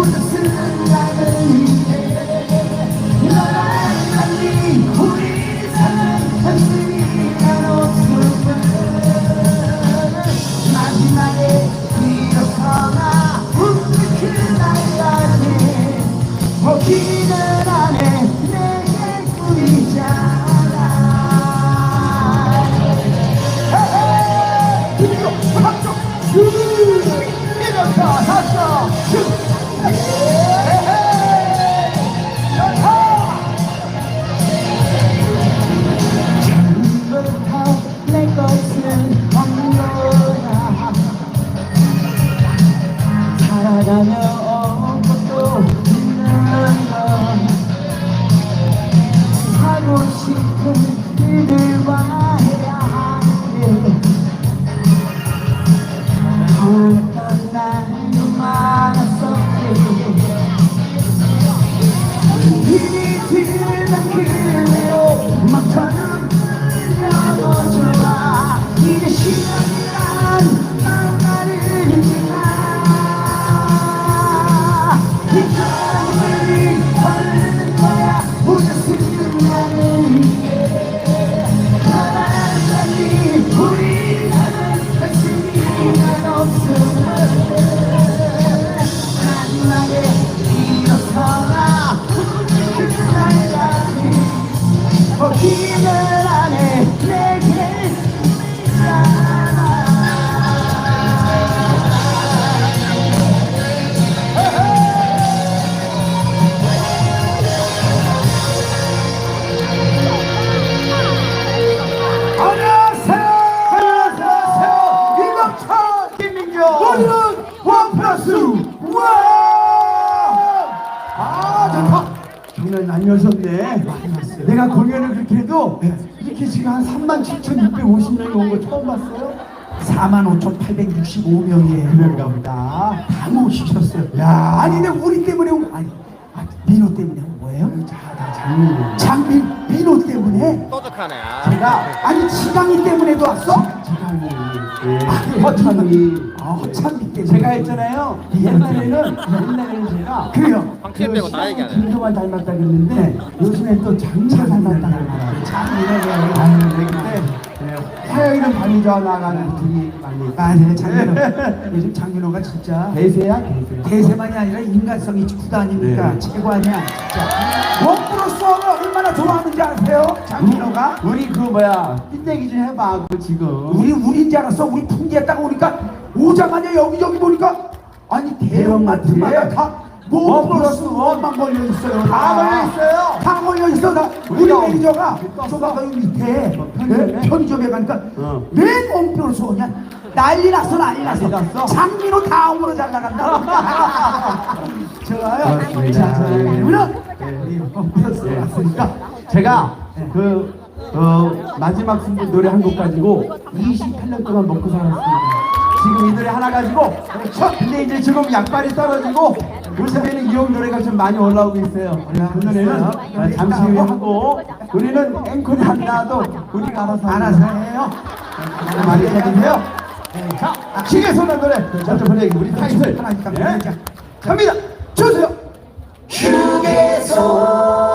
나를 위 45,865명이에요. 그런가 보다. 다 모시셨어요. 야. 아니 근데 우리 때문에 온 거 아니. 아, 민호 때문에 온 거예요? 자, 다 장면. 장민 민호 때문에? 또득하네. 제가 아니 지강이 때문에도 왔어? 지강이 허참이. 아 허참이 때문에. 제가 했잖아요. 옛날에는 옛날에는 제가 그래요. 황필 빼고 다 얘기하네. 김동완 닮았다 그랬는데 요즘엔 또 장미를 닮았다 그러더라고요. 네, 근데 네, 화요일은 좋아 나가는 둘이 많이 아, 네, 장민호. 요즘 장민호가 진짜 대세야 대세. 대세만이 아니라 인간성이 구다 아닙니까? 네. 최고 아니야, 진짜. 원프로스원을 얼마나 좋아하는지 아세요? 장민호가? 우리 그 뭐야 삐때기 좀 해봐 그 지금 우리 우리인 줄 알았어. 우리 풍기했다가 오니까 오자마자 여기저기 보니까 아니 대형마트마다 다 원 플러스 원만 걸려 있어요. 다 걸려 있어요. 다 걸려 있어. 나 우리 우리가 매니저가 떴어. 저가 여기 밑에 뭐 편의점에? 네? 편의점에 가니까 어. 맨원 플러스 원이야. 난리 났어 난리 났어. 난리 났어? 장민호 다음으로 잘 나간다. 좋아요. 자, 자, 네. 그러면 플러스 네. 왔으니까 제가 그 어, 마지막 승부 노래 한 곡 가지고 28년 동안 먹고 살았습니다. 지금 이 노래 하나 가지고 그렇죠. 근데 이제 지금 약발이 떨어지고 요즘에는 이용 노래가 좀 많이 올라오고 있어요. 그 노래는 아, 잠시 후에 하고 우리는 앵콜이 안 나와도 우리가 알아서 알아서 해요. 많이 해주세요. 자, 기계소나 노래. 자, 저 번째 우리 타이틀 하나 네. 자, 갑니다. 주세요. 휴게소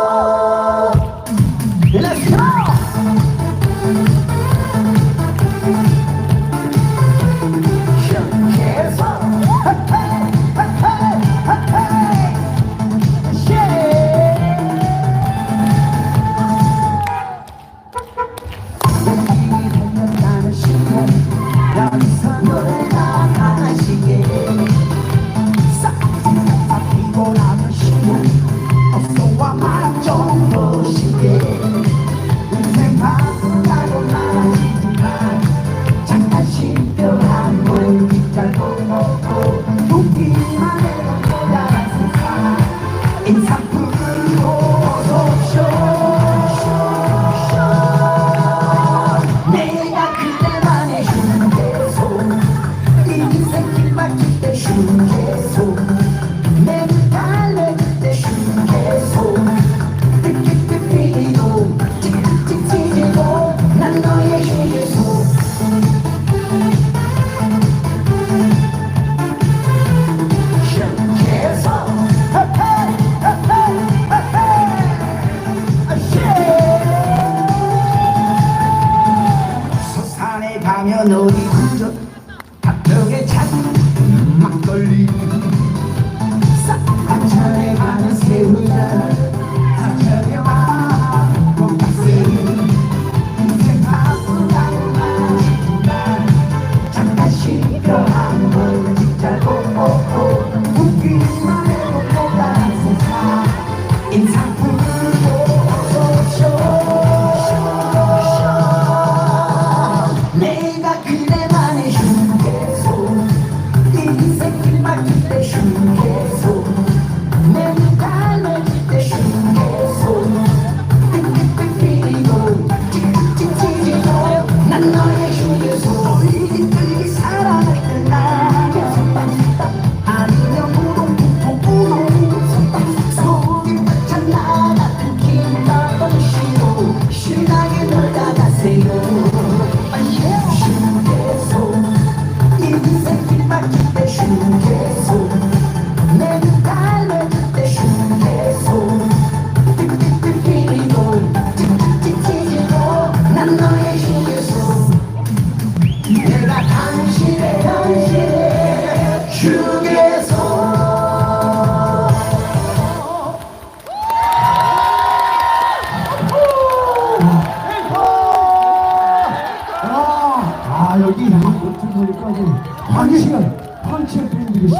아 여기 어떻게 보니까 이제 황치가 황치가 팬들이시고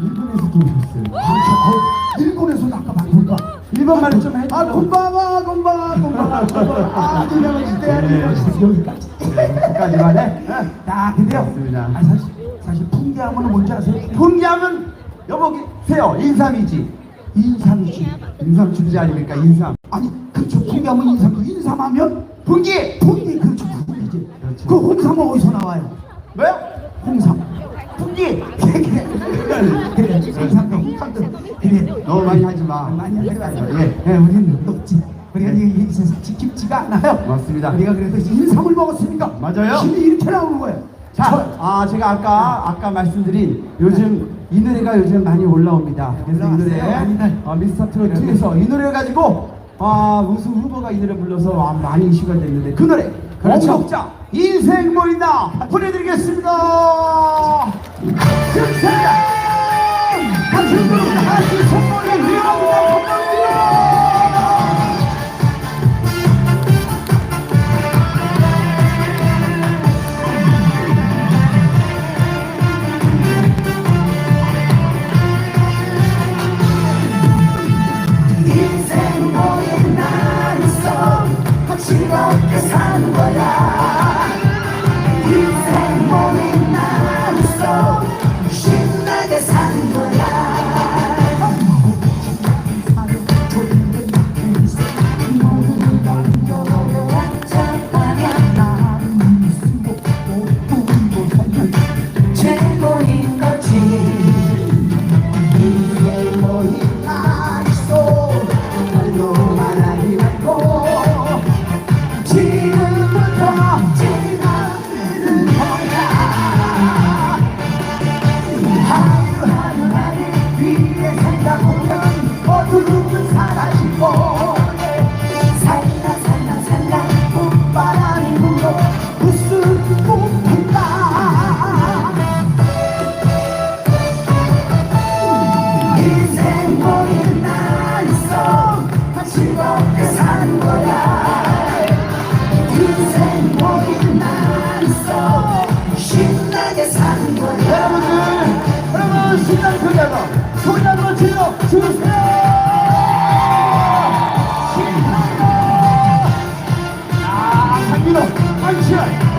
일본에서도 오셨어요. 일본에서 아까 방금가 일본말을 좀 해주세요. 아 곤방아 곤방아 곤방아 아 진짜 네. 여기까지 여기까지만 해. 야 근데요. 아, 사실 사실 풍기하면은 뭔지 아세요? 풍기하면 여보세요 인삼이지. 인삼이지 인삼 주지 아닙니까 인삼. 풍기. 풍기 그렇죠 그렇죠. 그 홍삼은 어디서 나와요? 뭐요? 홍삼 풍기. 그래 홍삼도 홍삼도 그래 너무 많이 하지 마. 많이 하지 마세요 예. 예, 우리는 높지 우리가 이, 이 세상 지킵지가 않아요 맞습니다. 우리가 그래도 인삼을 먹었으니까 맞아요. 힘이 이렇게 나오는 거예요 자, 아 제가 아까 아까 말씀드린 요즘 이 노래가 요즘 많이 올라옵니다. 그래서 이 노래. 어, 미스터 트로트에서 이 노래 가지고 아 우승 후보가 이 노래 불러서 아, 많이 이슈가 됐는데 그 노래 그렇죠. 원곡자 인생 모인다 보내드리겠습니다. 감사합니다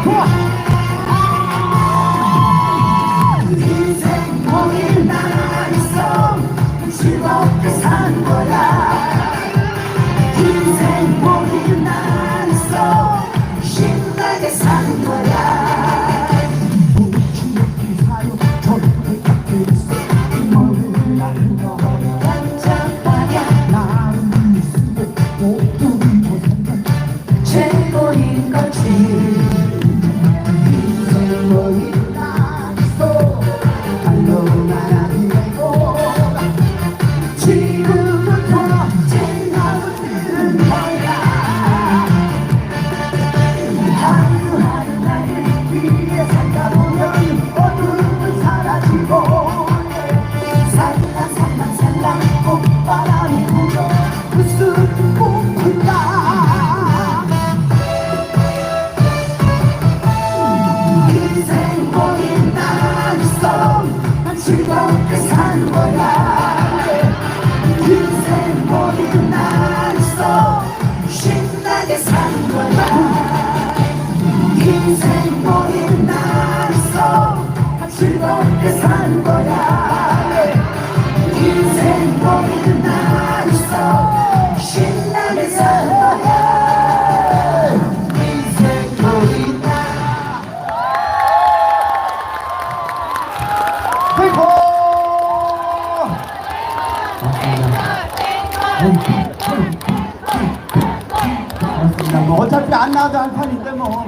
한시 맞습니다. 뭐 어차피 안 나와도 한 판인데 뭐.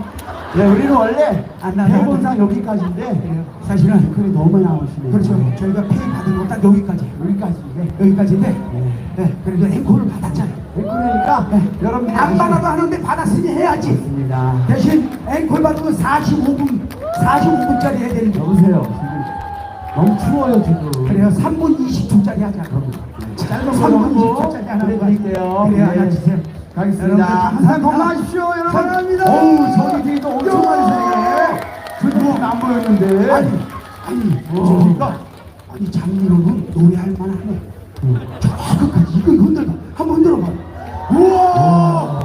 네, 우리는 원래 안 나와도 대본상 여기까지인데 사실은 댓글이 너무 나오시네요. 그렇죠. 저희가 페이 받은 거 딱 여기까지. 여기까지인데. 여기까지인데, 네. 네, 그래도 앵콜을 받았잖아요. 그러니까 여러분들이 안 받아도 하는데 받았으니 해야지. 아십니다. 대신 앵콜 받으면 45분, 45분짜리 해야 되는 거. 여보세요. 지금 너무 추워요 지금. 그래요. 3분 20초짜리 하자. 짧은 거 3분 20초짜리 하나 보내드릴게요. 그래, 하나 주세요. 가겠습니다. 항상 건강하십시오, 여러분. 감사합니다. 어우, 저기 뒤에도 엄청 많이 세요. 저도 안 보였는데. 아니, 아니, 어. 저기가, 아니, 장미로는 노래할 만하네. 저 끝까지 이거 이거 흔들어. 한번 흔들어봐. 우와!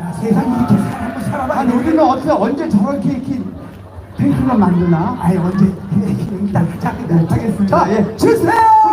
야, 세상 이렇게 살 한번 살아봐. 아니, 우리는 어떻게 언제 저렇게 이렇게 탱크가 만드나? 아이 언제 일단. 네, 하겠습니다. 자, 예. 주세요.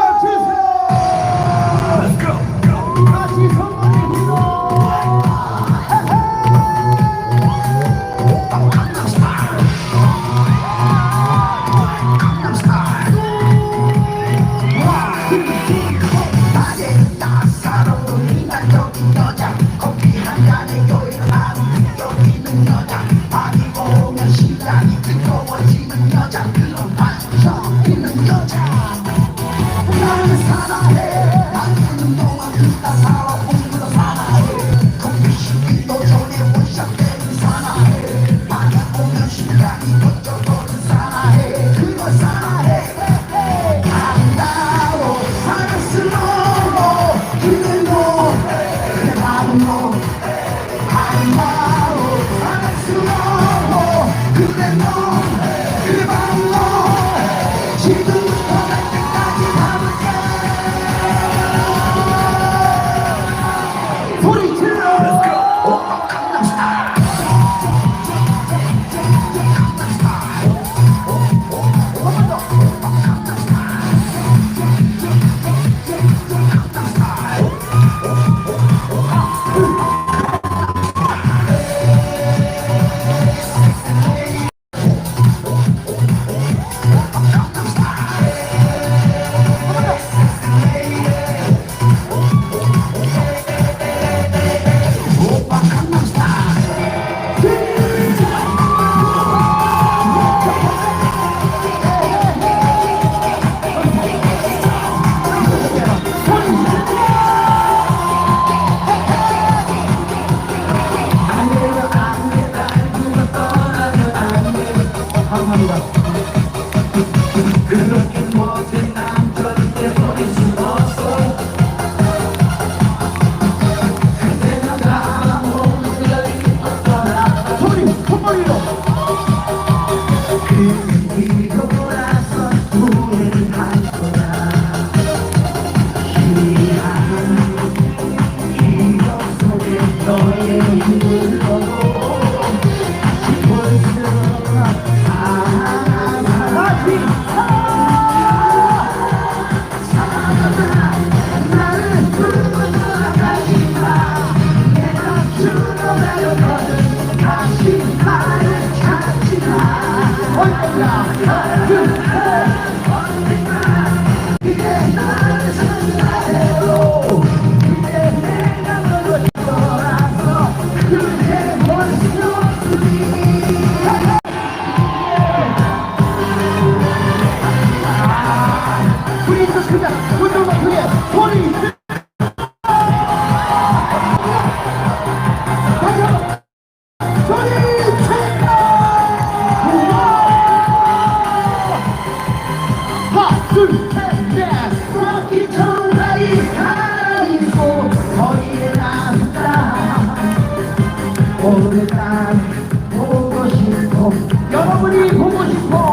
여러분이 보고 싶어.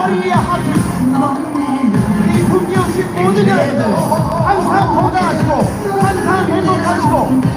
머리에 하트 이 금기 없이 모든 여러분들 항상 건강하시고 항상 행복하시고